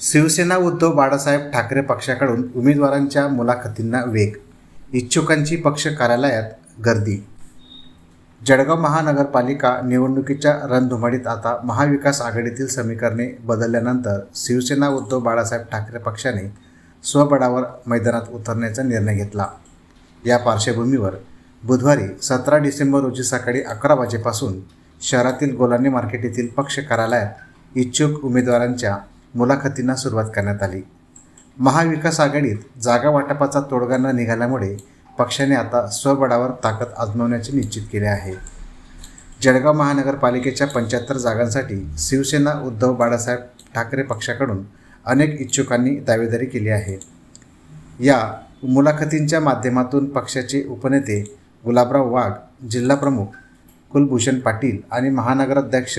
शिवसेना उद्धव बाळासाहेब ठाकरे पक्षाकडून उमेदवारांच्या मुलाखतींना वेग इच्छुकांची पक्ष कार्यालयात गर्दी. जळगाव महानगरपालिका निवडणुकीच्या रणधुमाडीत आता महाविकास आघाडीतील समीकरणे बदलल्यानंतर शिवसेना उद्धव बाळासाहेब ठाकरे पक्षाने स्वबळावर मैदानात उतरण्याचा निर्णय घेतला. या पार्श्वभूमीवर बुधवारी सतरा डिसेंबर रोजी सकाळी अकरा वाजेपासून शहरातील गोलानी मार्केट येथील पक्ष कार्यालयात इच्छुक उमेदवारांच्या मुलाखतींना सुरुवात करण्यात आली. महाविकास आघाडीत जागा वाटपाचा तोडगा न निघाल्यामुळे पक्षाने आता स्वबळावर ताकद आजमावण्याचे निश्चित केले आहे. जळगाव महानगरपालिकेच्या पंच्याहत्तर जागांसाठी शिवसेना उद्धव बाळासाहेब ठाकरे पक्षाकडून अनेक इच्छुकांनी दावेदारी केली आहे. या मुलाखतींच्या माध्यमातून पक्षाचे उपनेते गुलाबराव वाघ जिल्हाप्रमुख कुलभूषण पाटील आणि महानगराध्यक्ष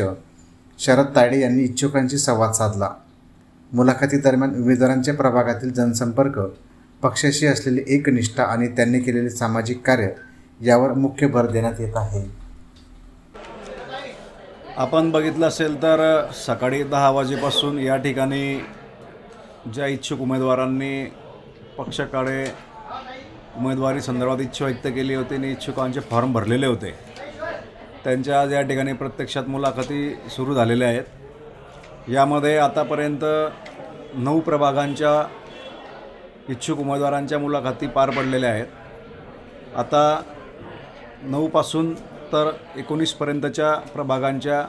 शरद ताडे यांनी इच्छुकांशी संवाद साधला. मुलाखतीदरम्यान उमेदवारांच्या प्रभागातील जनसंपर्क पक्षाशी असलेली एकनिष्ठा आणि त्यांनी केलेले सामाजिक कार्य यावर मुख्य भर देण्यात येत आहे. आपण बघितलं असेल तर सकाळी दहा वाजेपासून या ठिकाणी ज्या इच्छुक उमेदवारांनी पक्षाकडे उमेदवारी संदर्भात इच्छा व्यक्त केली होती आणि इच्छुकांचे फॉर्म भरलेले होते त्यांच्या आज या ठिकाणी प्रत्यक्षात मुलाखती सुरू झालेल्या आहेत. यामध्ये आतापर्यंत नऊ प्रभागांच्या इच्छुक उमेदवारांच्या मुलाखती पार पडलेल्या आहेत. आता नऊपासून तर एकोणीसपर्यंतच्या प्रभागांच्या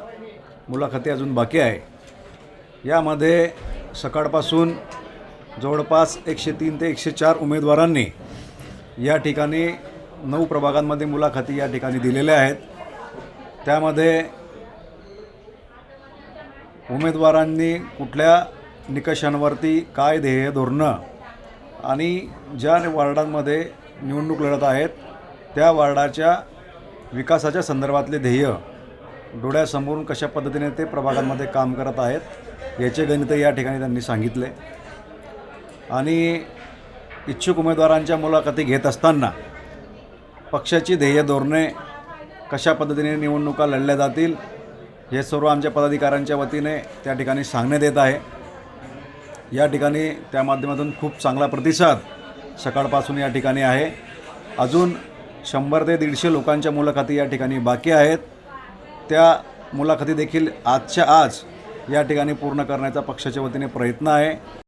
मुलाखती अजून बाकी आहे. यामध्ये सकाळपासून जवळपास एकशे तीन ते एकशे चार उमेदवारांनी या ठिकाणी नऊ प्रभागांमध्ये मुलाखती या ठिकाणी दिलेल्या आहेत. त्यामध्ये उमेदवारांनी कुठल्या निकषांवरती काय ध्येय धोरणं आणि ज्या वार्डांमध्ये निवडणूक लढत आहेत त्या वार्डाच्या विकासाच्या संदर्भातले ध्येय डोळ्यासमोरून कशा पद्धतीने ते प्रभागांमध्ये काम करत आहेत याचे गणित या ठिकाणी त्यांनी सांगितले. आणि इच्छुक उमेदवारांच्या मुलाखती घेत असताना पक्षाची ध्येय धोरणे कशा पद्धतीने निवडणुका लढल्या जातील हे सर्व आमच्या पदाधिकाऱ्यांच्या वतीने त्या ठिकाणी सांगण्यात येत आहे. या ठिकाणी त्या माध्यमातून खूप चांगला प्रतिसाद सकाळपासून या ठिकाणी आहे. अजून शंभर ते दीडशे लोकांच्या मुलाखती या ठिकाणी बाकी आहेत. त्या मुलाखती देखील आजच्या आज या ठिकाणी पूर्ण करण्याचा पक्षाच्या वतीने प्रयत्न आहे.